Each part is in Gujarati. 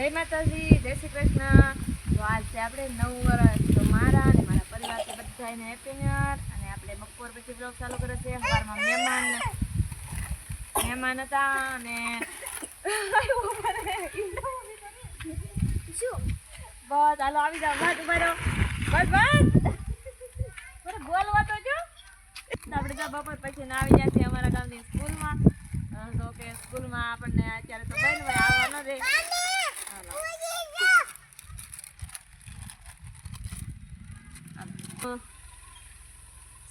જય માતાજી, જય શ્રી કૃષ્ણ. તો આજ છે આપણે નવ વર્ષ તો મારા અને મારા પરિવારથી બધાને હેપી ન્યુ યર અને આપણે બપોર પછી બ્લોગ ચાલુ કરે છે. સવારમાં મહેમાન મહેમાન હતા અને બસ, હાલો, આવી જાઓ. બસ ઊભા બસ બસ. બોલવા તો જો. આપણે તો બપોર પછી ના આવી જાય છે અમારા ગામની સ્કૂલમાં. તો કે સ્કૂલમાં આપણને અત્યારે તો બંધ હોય આવવા ન દે.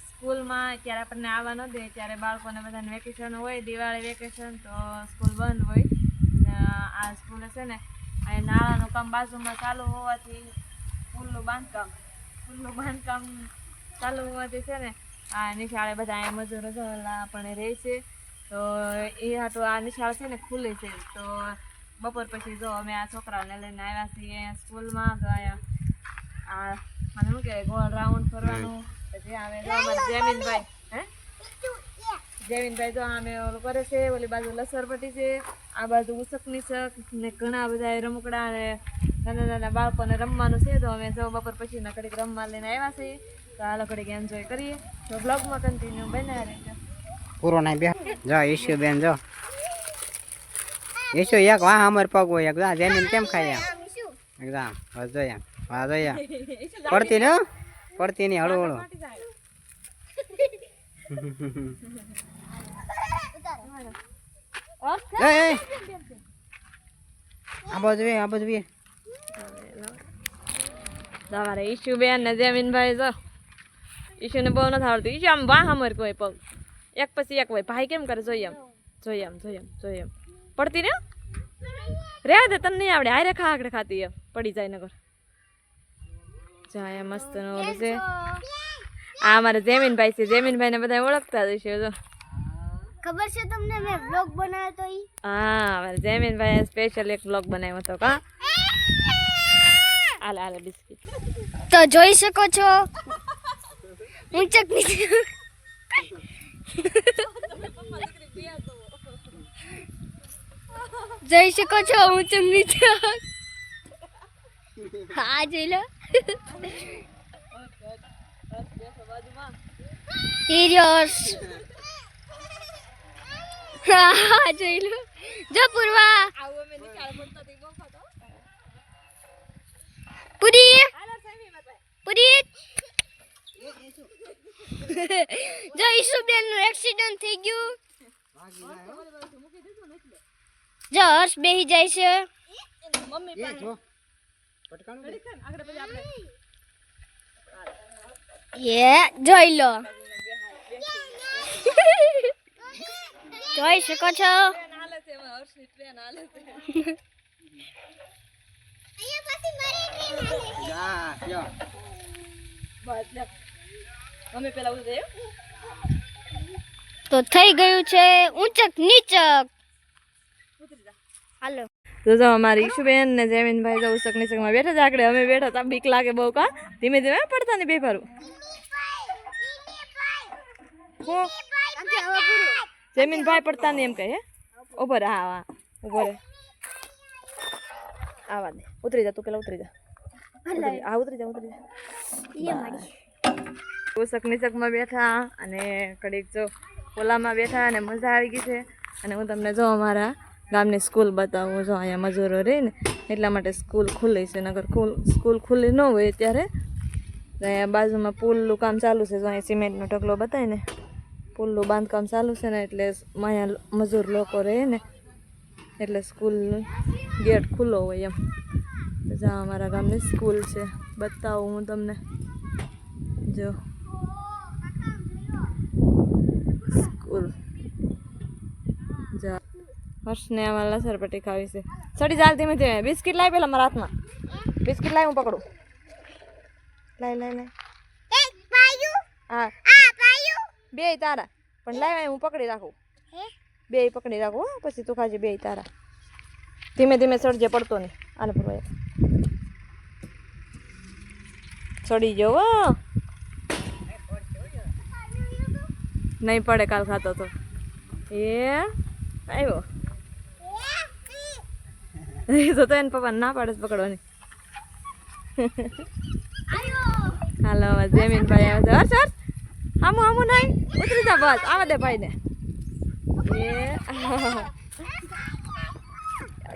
સ્કૂલમાં ત્યારે આપણને આવવા ન દે, ત્યારે બાળકોને બધાને વેકેશન હોય, દિવાળી વેકેશન તો સ્કૂલ બંધ હોય. આ સ્કૂલ છે ને અહીં નાળાનું કામ બાજુમાં ચાલુ હોવાથી પુલનું બાંધકામ પુલનું બાંધકામ ચાલુ હોવાથી છે ને, આ નિશાળે બધા અહીંયા મજૂરો પણ રહે છે. તો એ હાટું આ નિશાળ છે ને ખુલ્લી છે. તો બપોર પછી જો અમે આ છોકરાઓને લઈને આવ્યા છીએ સ્કૂલમાં તો આ મને શું કહેવાય ગોળ રાઉન્ડ ફરવાનું પછી આવે જો અમારા જમીનભાઈ હે? જેમીનભાઈ તો અમે ઓલું કરે છે ઓલી બાજુ લસરપટ્ટી છે આ બાજુ ઉસકની શક ને ઘણા બધા રમકડા ને નાના નાના બાળકોને રમવાનું છે. તો અમે જો બપોર પછી ના ઘડીક રમવા લઈને આવ્યા છીએ. તો હાલો ઘડીક એન્જોય કરીએ. તો બ્લોગમાં કન્ટિન્યુ બનાવી રહેજો. પૂરો નહીં બે જો ઈશ્યુ બેન જો. ઈશુ એક વાહ અમર પગ હોય એક જા જમીન કેમ ખાય એમ? એકદમ વાજો જો એમ વાહ એમ પડતી ને પડતી નહીં હળુ હળુ. એ એ. આ બાજુ વે, આ બાજુ ને જમીન ભાઈ ને જમીનભાઈ જો ઈશુને બહુ નથી આવડતું. ઈશુ આમ વાહ અમર કોઈ પગ. એક પછી એક હોય. ભાઈ કેમ કરે? જોઈએ એમ જોઈએ એમ જોઈએ એમ જોઈએ એમ પડતી ને? રે દે તને નહીં આવડે. હારે ખા આગળ ખાતી એમ પડી જાય નગર જાય મસ્ત નો છે. આ અમારે જમીનભાઈ છે. જેમીનભાઈ ને બધા ઓળખતા જ હશે જો. ખબર છે તમને? મેં બ્લોગ બનાવ્યો તો ઈ. હા અમારે જમીનભાઈ સ્પેશિયલ એક બ્લોગ બનાવ્યો હતો કા? આલે આલે બિસ્કિટ. તો જોઈ શકો છો. ઊંચક નીચે જોઈ શકો છો ઊંચક ચોક હા, જોઈ લો. હિરિયર્સ હા, જોઈ લો. જો, પૂર્વા. પૂરી. પૂરી. જો ઈશુબેનનું એક્સિડન્ટ થઈ ગયું. જો હર્ષ બેહી જાય છે. પટકાણું જોઈ લો. જોઈ શકો છો. જા, જો. અમે પેલા ઉતરે તો થઈ ગયું છે ઊંચક નીચક. હાલો. તો જો અમારી ઈશુબેન ને જમીનભાઈ જો ઉસક શકમાં બેઠા જ આકડે અમે બેઠા તા બીક લાગે બહુ કા. ધીમે ધીમે પડતા ને બે ફારું હું? જમીનભાઈ પડતા ને એમ કહે હે? ઊભો રે હા હા. ઊભો રે આવા દે. ઉતરી જા તું પેલા ઉતરી જા. હા ઉતરી જા ઉતરી જા. શકની શકમાં બેઠા અને કડીક જો ઓલામાં બેઠા અને મજા આવી ગઈ છે. અને હું તમને જો અમારા ગામની સ્કૂલ બતાવું જો અહીંયા મજૂરો રહે ને, એટલા માટે સ્કૂલ ખુલ્લી છે. નગર સ્કૂલ ખુલ્લી ન હોય ત્યારે અહીંયા બાજુમાં પુલનું કામ ચાલુ છે. જો અહીંયા સિમેન્ટનો ઢગલો બતાવીને પુલનું બાંધકામ ચાલુ છે ને, એટલે અહીંયા મજૂર લોકો રહે ને, એટલે સ્કૂલ ગેટ ખુલ્લો હોય એમ. જ્યાં અમારા ગામની સ્કૂલ છે. બતાવું હું તમને. જો સ્કૂલ જા હર્ષને આમાં લસરપટ્ટી ખાવી છે. સડી ચાલ ધીમે ધીમે. બિસ્કિટ લાવી પેલા મારા હાથમાં. બિસ્કિટ લાવી હું પકડું. લાઈ લાઈ લાઈ હા. બે તારા. પણ લાવી હું પકડી રાખું. બે પકડી રાખું હો, પછી તું ખાજે બે તારા. ધીમે ધીમે સડજે પડતો નહીં. આને પકડ સડી જવો હો. નહીં પડે કાલ ખાતો તો. એ આવ્યો. એ તો એને પપ્પા ના પાડે પકડવાની હાલો જમીન ભાઈ આવે છે હર્ષ હર્ષ આમું આમું નહીં ઉતરી જા બસ આવા દે ભાઈને એ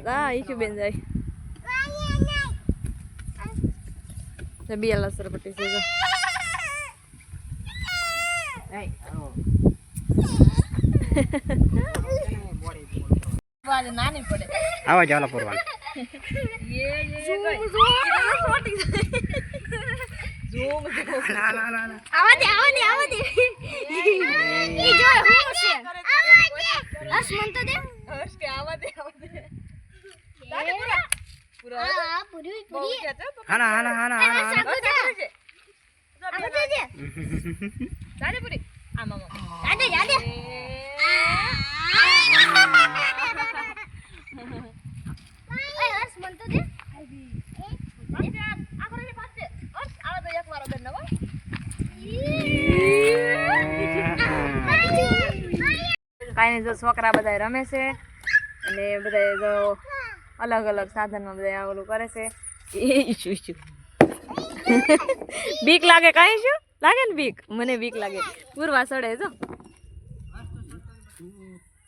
હા ઈશુ બેન જાય તો બી લસર પટ્ટી છે. વાલે નાની પડે આવો ચાલો પૂરવાનું ये કાંઈ જો છોકરા બધા રમે છે અને બધા જો અલગ અલગ સાધનમાં બધા ઓલું કરે છે. બીક લાગે કાંઈ શું? લાગે ને બીક? મને બીક લાગે. પૂરવા સડે જો.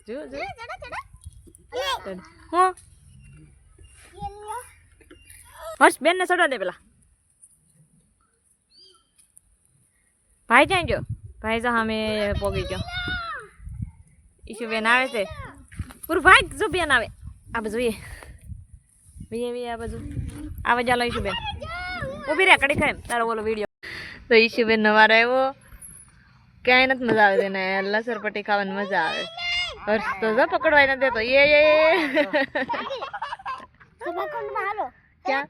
જો જો. હું. હર્ષ બેન ને સડવા દે પેલા. ભાઈ જાય જો ભાઈ સામે પોગી ગયો. ઈશુ બેન આવે છે પૂરું ભાઈ જો બેન આવે આ બાજુ એ બીએ ભાઈ આ બાજુ. આવે ચાલો ઈશુ બેન? ઊભી રે કડી ખાય તારો બોલો વીડિયો તો ઈશુ બેન નવા આવ્યો? ક્યાંય નથી મજા આવે તેને. લસર પટ્ટી ખાવાની મજા આવે. હર્ષ તો જો પકડવાય નથી દેતો. એ એ ક્યાં?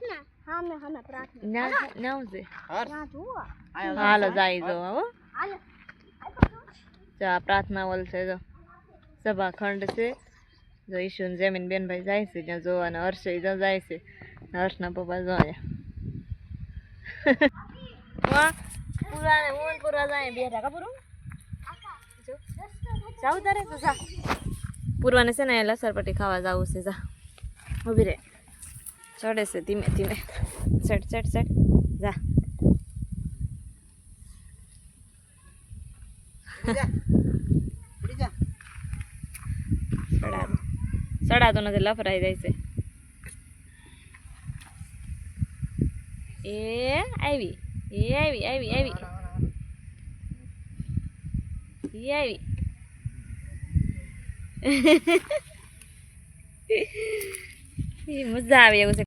હાલો જાય જા પ્રાર્થના વલ છે જો. સભાખંડ છે. જો ઈશુન ને બેનભાઈ જાય છે ત્યાં જોવા અને હર્ષ જ્યાં છે. હર્ષના પપ્પા જોયા અહીંયા પૂરા ને હું જાય બે ટાકા પૂરું. જાવ તારે તો જા. પૂરવાને છે ને લસરપટ્ટી ખાવા જવું છે, જા. ઊભી રે. ચડે છે ધીમે ધીમે. ચડ ચડ ચડ. જા. સડાતો નથી લફરાઈ જાય છે એ આવી એ આવી આવી આવી આવી મજા આવે એવું છે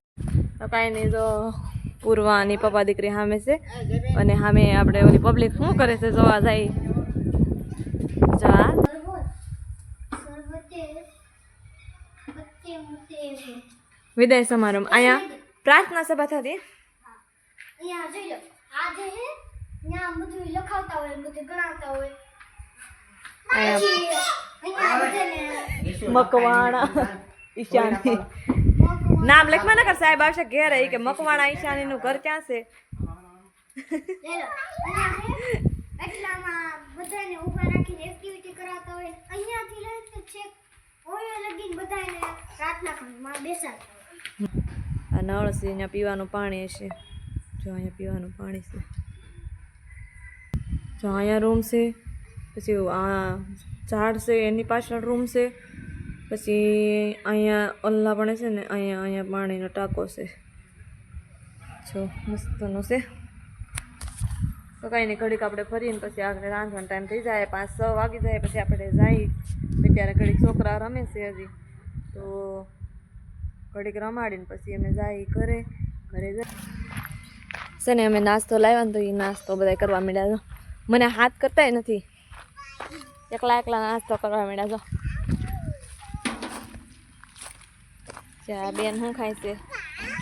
કાંઈ નહીં તો પૂર્વાની પપ્પા દીકરી સામે છે અને સામે આપણે ઓલી પબ્લિક શું કરે છે જોવા જાય જા વિદાય સમારંભ. અહીંયા પ્રાર્થના સભા થતી? અહીંયા જોઈ લો. આ હે ત્યાં બધું લખાવતા હોય બધું ગણાવતા હોય. અહીંયા પછી અહીંયા બધાને મકવાણા. ઈશાની. નામ લખવા ના કર સાહેબ આવશે ઘેર એ કે મકવાણા ઈશાની નું ઘર ક્યાં છે? એટલામાં બધાને ઊભા રાખીને એક્ટિવિટી કરાવતા હોય. અહીંયાથી લઈ તો આ નળ છે અહીંયા પીવાનું પાણી છે જો અહીંયા પીવાનું પાણી છે. જો અહીંયા રૂમ છે, પછી આ ઝાડ છે, એની પાછળ રૂમ છે, પછી અહીંયા અલ્લા પણ છે ને, અહીંયા અહીંયા પાણીનો ટાંકો છે. જો મસ્તનો છે. તો કાંઈ નહીં, ઘડીક આપણે ફરીને પછી આગળ રાંધવાનો ટાઈમ થઈ જાય, પાંચ છ વાગી જાય પછી આપણે જાય. અત્યારે ઘડીક છોકરા રમે છે હજી. તો ઘડીક રમાડીને પછી અમે જાય ઘરે ઘરે જાય. છે ને, અમે નાસ્તો લાવ્યા ને તો એ નાસ્તો બધા કરવા માંડ્યા છો મને હાથ કરતાય નથી. એકલા એકલા નાસ્તો કરવા માંડ્યા છો ચા બેન શું ખાય છે?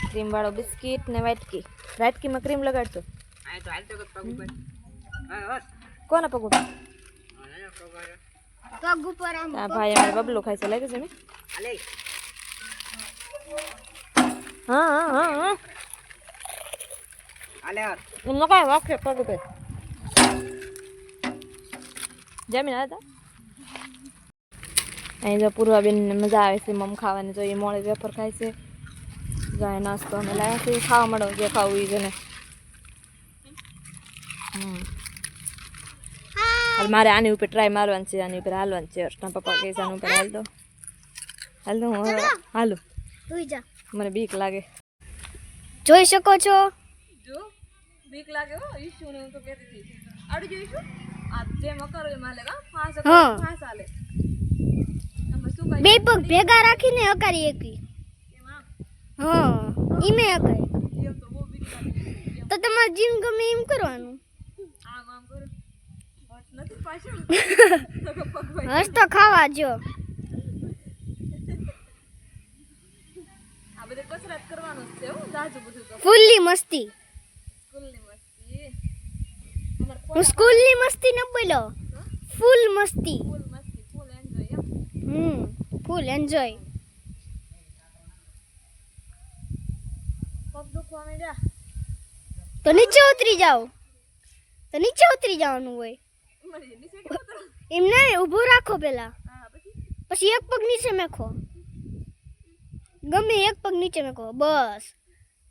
ક્રીમવાળો બિસ્કીટ ને વાટકી. વાટકીમાં ક્રીમ લગાડશો કદ પગ ઉપર. કોના પગ ઉપર? આમ આ ભાઈ અમારે બબલો ખાય છે લાગે છે ને. હાલે હા હા હા હા. યાર એમનો કાંઈ વાક્ય પગ ઉપર. જમીન આવ્યા હતા અહીં જો પૂર્વાબેનને મજા આવે છે મમ ખાવાની. તો એ મોડે વેફર ખાય છે. જાય નાસ્તો અમે લાવ્યા છીએ ખાવા મળો જે ખાવું એ જ ને હાલ મારે આની ઉપર ટ્રાય મારવાની છે આની ઉપર હાલવાની છે. હર્ષના પપ્પા કહે છે આની ઉપર હાલ દો. હાલ દો હું હાલું. તું જા. મને બીક લાગે. જોઈ શકો છો? જો બીક લાગે હો ઈશુ ને હું તો કહેતી હતી. આડું જોઈશું આ જે મકર માલે કા ફાસ. ફાસ આલે બે પગ ભેગા રાખીને અકારી એકવી એમાં? હા ઈમે બહુ તો તમારે જીમ ગમે એમ કરવાનું આમ આમ કરું હોટ નથી પાછળ તો કે પગ ભાઈ હસ તો ખાવા જો. ફૂલની મસ્તી. હું સ્કૂલની મસ્તી ન બોલો. ફૂલ મસ્તી. હમ ફૂલ એન્જોય. તો નીચે ઉતરી જાઓ. તો નીચે ઉતરી જવાનું હોય. મળી નીચે એમ નહીં ઊભું રાખો પેલા. પછી? પછી એક પગ નીચે મેખો. ગમે એક પગ નીચે મેખો બસ.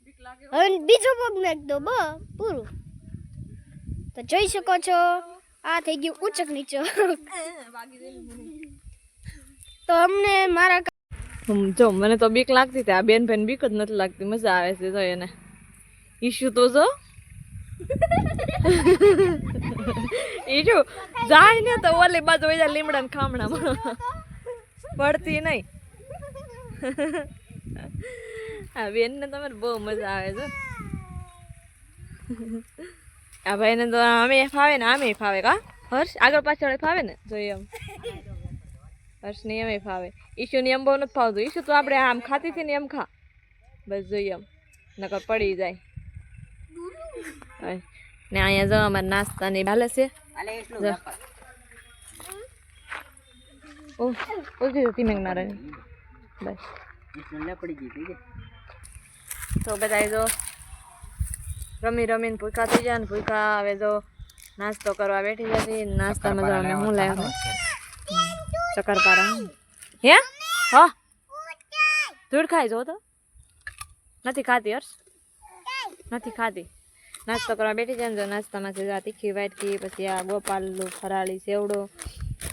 બીક હવે બીજો પગ મેક દો બ પૂરું. તો જોઈ શકો છો આ થઈ ગયું ઉચક નીચો. તો અમને મારા જો મને તો બીક લાગતી હતી. આ બેન બેન બીક જ નથી લાગતી. મજા આવે છે તો એને. ઈશુ તો જો. ઈશુ જાય ને તો ઓલી બાજુ વઈ લીમડા ને ખામણામાં પડતી નહીં. આ બેન ને તમારે બહુ મજા આવે છે. આ ભાઈ ને તો અમે ફાવે ને આમે ફાવે કા? હર્ષ આગળ પાછળ ફાવે ને? જોઈએ એમ. હર્ષ ને એમ ફાવે ઈશુની એમ બહુ નથી ફાવતું. ઈશુ તો આપણે આમ ખાતી હતી ને એમ ખા. બસ જોઈએ એમ. નકર પડી જાય. ને અહીંયા જો અમારે નાસ્તાની ભાલે છે. તો બધા જો રમી રમીને ભૂખા થઈ જાય ને ભૂખા હવે જો નાસ્તો કરવા બેઠી જતી નાસ્તામાં જો અમે હું લાવ્યા? શક્કરપારા હે? હા? ધૂળ ખાઈ જો તો. નથી ખાતી હર્ષ? નથી ખાતી નાસ્તો કરવા બેઠી જાય જો નાસ્તામાં છે તીખી વાટકી પછી આ ગોપાલનું ફરાળી સેવડો,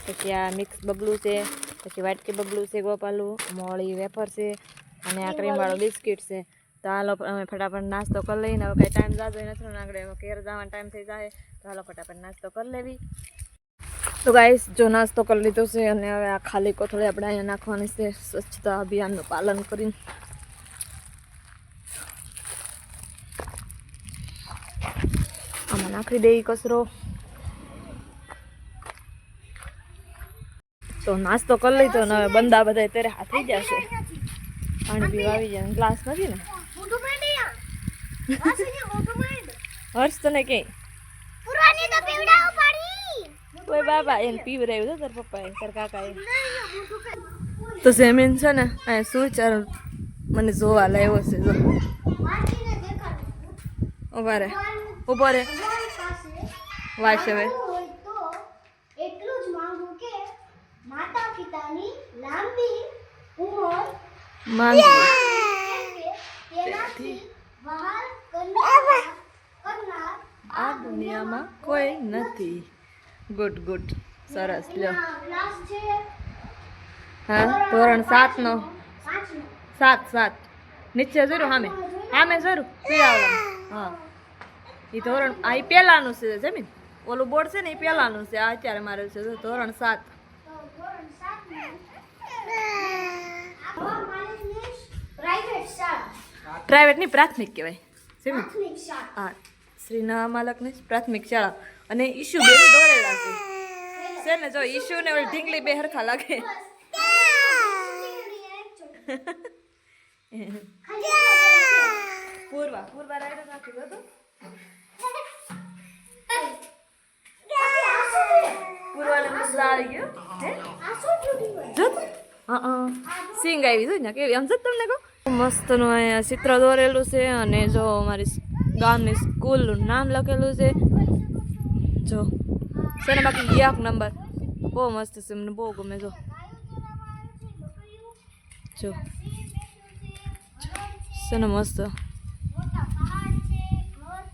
પછી આ મિક્સ બબલું છે, પછી વાટકી બબલું છે ગોપાલું મોળી વેફર છે, અને આ ક્રીમવાળો બિસ્કિટ છે. તો હાલો, અમે ફટાફટ નાસ્તો કરી લઈને હવે કાંઈ ટાઈમ જાતો નથી આગળ ઘેર જવાનો ટાઈમ થઈ જાય. તો હાલો, ફટાફટ નાસ્તો કરી લેવી. તો ગાઈસ જો નાસ્તો કરી લીધો છે અને હવે આ ખાલી કોથળી આપણે અહીંયા નાખવાની છે, સ્વચ્છતા અભિયાનનું પાલન કરીને. નાખી દે કચરો. તો નાસ્તો કરી લઈ તો હવે બંદા બધા ત્યારે હાથ થઈ જશે પાણી પીવા આવી જાય ગ્લાસ નથી ને? હર્ષ તને કઈ તો કોઈ બાબા, એને પીવરાયું છે તાર પપ્પાએ, તાર કાકાએ. તો જમીન છે ને, અહીંયા ચાલ મને જોવા લાવ્યો છે, જો. ઊભા ઊભો રે વાંચ હવે. એટલું જ માંગુ કે માતા પિતાની લાંબી ઉંમર માંગુ. તેનાથી બહાર કરનાર કરનાર આ દુનિયામાં કોઈ નથી. Good good. સરસ લ્યો. છે. હા ધોરણ સાતનો. નો સાત સાત. નીચે જરૂર સામે સામે જરૂર. પીળાવાળા હા. એ ધોરણ આ પહેલાંનું છે જમીન? ઓલું બોર્ડ છે ને એ પહેલાનું છે, આ અત્યારે મારે છે ધોરણ સાત. પ્રાઇવેટની પ્રાથમિક કહેવાય. હા, શ્રીના માલકની પ્રાથમિક શાળા. અને ઈશુ બે દોરેલા છે. છે ને, જો ઈશુ ને ઓલી ઢીંગલી બે હરખા લાગે. પૂર્વા પૂર્વા રાઈડર નાખી દો પૂર્વાને મસ્ત આવી ગયો હે હા હા સિંગ આવી જોઈ ને કેવી આમ જો તમને કહું મસ્તનું અહીંયા ચિત્ર દોરેલું છે અને જો અમારી ગામની સ્કૂલનું નામ લખેલું છે જો છે ને બાકી એક નંબર બહુ મસ્ત છે મને બહુ ગમે જો જો છે ને મસ્ત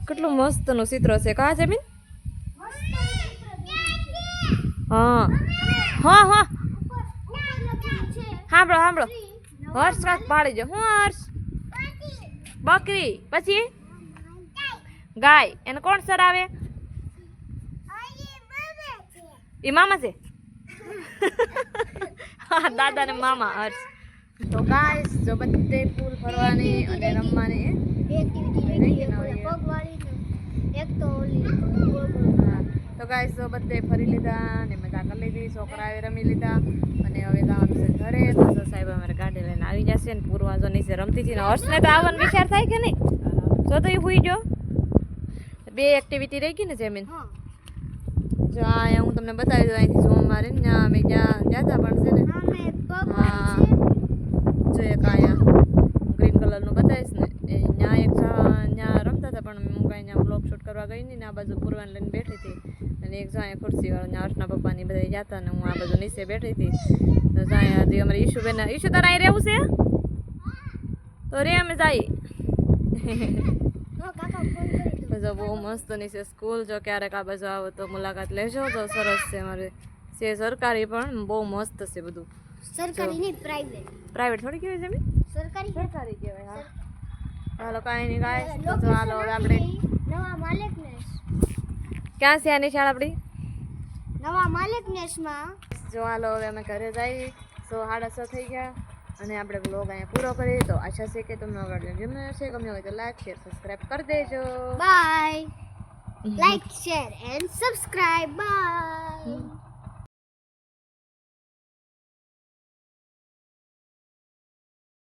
કેટલું મસ્તનું ચિત્ર છે કા જમીન મસ્ત ચિત્ર દોરેલું છે. હા હા હા સાંભળો સાંભળો હર્ષ રાત પાડી જો હું હર્ષ બકરી પછી ગાય એને કોણ સર આવે એ મામા છે હા દાદા ને મામા હર્ષ તો ગાઈસ જો બધે પૂલ ફરવાની અને રમવાની એક તો ઓલી. તો ગાઈસ તો બધે ફરી લીધા ને મજા કરી લીધી છોકરાએ રમી લીધા અને હવે જવાનું છે ઘરે. તો સાહેબ અમારે ગાડી લઈને આવી જશે ને પૂર્વા જો નીચે રમતી હતી ને હર્ષને તો આવવાનો વિચાર થાય કે નહીં? જો તો એ ભૂઈ જો બે એક્ટિવિટી રહી ગઈ ને જમીન. હા. જો આ હું તમને બતાવી દઉં અહીંથી જો મારે ને ત્યાં અમે ગયા ગયા હતા પણ છે ને સામે પગવાળી હા. છે જો એક અહીંયા ગ્રીન કલરનું બતાવીશ ને એ ત્યાં એક ત્યાં રમતા હતા પણ હું કાંઈ ત્યાં બ્લોગ શૂટ કરવા ગઈ નહીં ને આ બાજુ પૂરવાને લઈને બેઠી હતી અને એક જો અહીંયા ખુરશી વાળો ત્યાં હર્ષના પપ્પાની બધા ગયા હતા ને હું આ બધું નીચે બેઠી હતી તો જાય હજી અમારે ઈશુબેન ઈશુ તારે અહીં રહેવું છે? તો રે અમે જાય જો બહુ મસ્ત નીચે સ્કૂલ જો ક્યારેક આ બાજુ આવો તો મુલાકાત લેજો. તો સરસ છે અમારે. છે સરકારી પણ બહુ મસ્ત છે બધું. સરકારી નહીં પ્રાઇવેટ પ્રાઇવેટ થોડી કહેવાય જમીન સરકારી સરકારી કહેવાય હા. હાલો કાંઈ નહીં કાંઈ તો જો હવે આપણે નવા માલિક ક્યાં છે આની શાળા આપણી? નવા માલિક નેશમાં. જો હાલો હવે અમે ઘરે જઈએ. સો સાડા છ થઈ ગયા અને આપણે બ્લોગ અહીંયા પૂરો કરીએ. તો આશા છે કે તમને આગળ ગમે હશે. ગમ્યો હોય તો લાઈક શેર સબસ્ક્રાઈબ કરી દેજો. Bye like share and subscribe bye